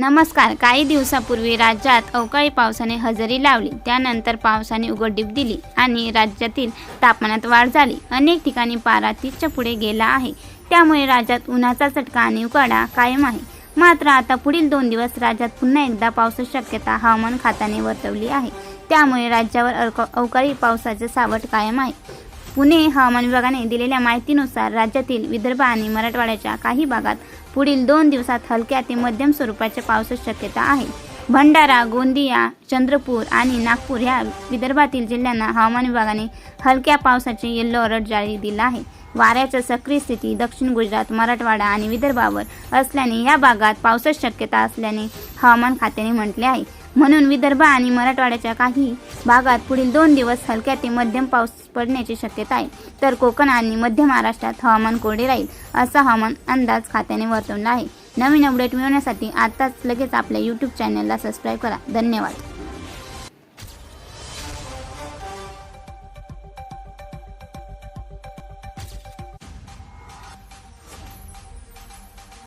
नमस्कार. काही दिवसापूर्वी राज्यात अवकाळी पावसाने हजेरी लावली. त्यानंतर पावसाने उघडीप दिली आणि राज्यातील तापमानात वाढ झाली. अनेक ठिकाणी पारा तीसच्या पुढे गेला आहे. त्यामुळे राज्यात उन्हाचा चटका आणि उकाडा कायम आहे. मात्र आता पुढील दोन दिवस राज्यात पुन्हा एकदा पावसाची शक्यता हवामान खात्याने वर्तवली आहे. त्यामुळे राज्यावर अवकाळी पावसाचे सावट कायम आहे. पुणे हवामान विभागाने दिलेल्या माहितीनुसार राज्यातील विदर्भ आणि मराठवाड्याच्या काही भागात पुढील दोन दिवसात हलक्या ते मध्यम स्वरूपाच्या पावसाची शक्यता आहे. भंडारा गोंदिया चंद्रपूर आणि नागपूर ह्या विदर्भातील जिल्ह्यांना हवामान विभागाने हलक्या पावसाचे येल्लो अलर्ट जारी दिला आहे. वाऱ्याच्या सक्रिय स्थिती दक्षिण गुजरात मराठवाडा आणि विदर्भावर असल्याने या भागात पावसाची शक्यता असल्याने हवामान खात्याने म्हटले आहे. म्हणून विदर्भ आणि मराठवाड्याच्या काही भागात पुढील दोन दिवस हलक्या ते मध्यम पाऊस पडण्याची शक्यता आहे. तर कोकण आणि मध्य महाराष्ट्रात हवामान कोरडे राहील असा हवामान अंदाज खात्याने वर्तवला आहे. नवीन अपडेट मिळवण्यासाठी आताच लगेच आपल्या यूट्यूब चॅनलला सबस्क्राईब करा. धन्यवाद.